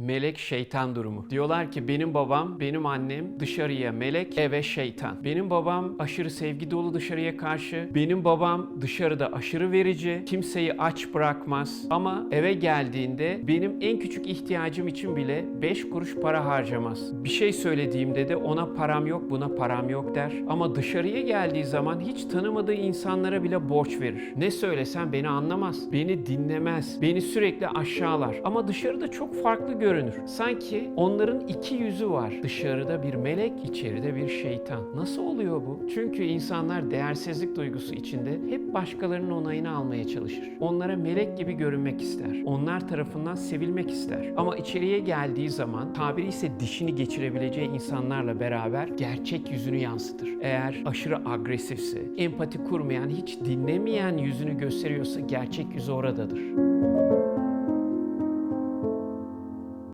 Melek şeytan durumu. Diyorlar ki benim babam, benim annem dışarıya melek, eve şeytan. Benim babam aşırı sevgi dolu dışarıya karşı. Benim babam dışarıda aşırı verici, kimseyi aç bırakmaz. Ama eve geldiğinde benim en küçük ihtiyacım için bile 5 kuruş para harcamaz. Bir şey söylediğimde de ona param yok, buna param yok der. Ama dışarıya geldiği zaman hiç tanımadığı insanlara bile borç verir. Ne söylesem beni anlamaz, beni dinlemez, beni sürekli aşağılar. Ama dışarıda çok farklı görünür. Sanki onların iki yüzü var. Dışarıda bir melek, içeride bir şeytan. Nasıl oluyor bu? Çünkü insanlar değersizlik duygusu içinde hep başkalarının onayını almaya çalışır. Onlara melek gibi görünmek ister. Onlar tarafından sevilmek ister. Ama içeriye geldiği zaman tabiri ise dişini geçirebileceği insanlarla beraber gerçek yüzünü yansıtır. Eğer aşırı agresifse, empati kurmayan, hiç dinlemeyen yüzünü gösteriyorsa gerçek yüzü oradadır.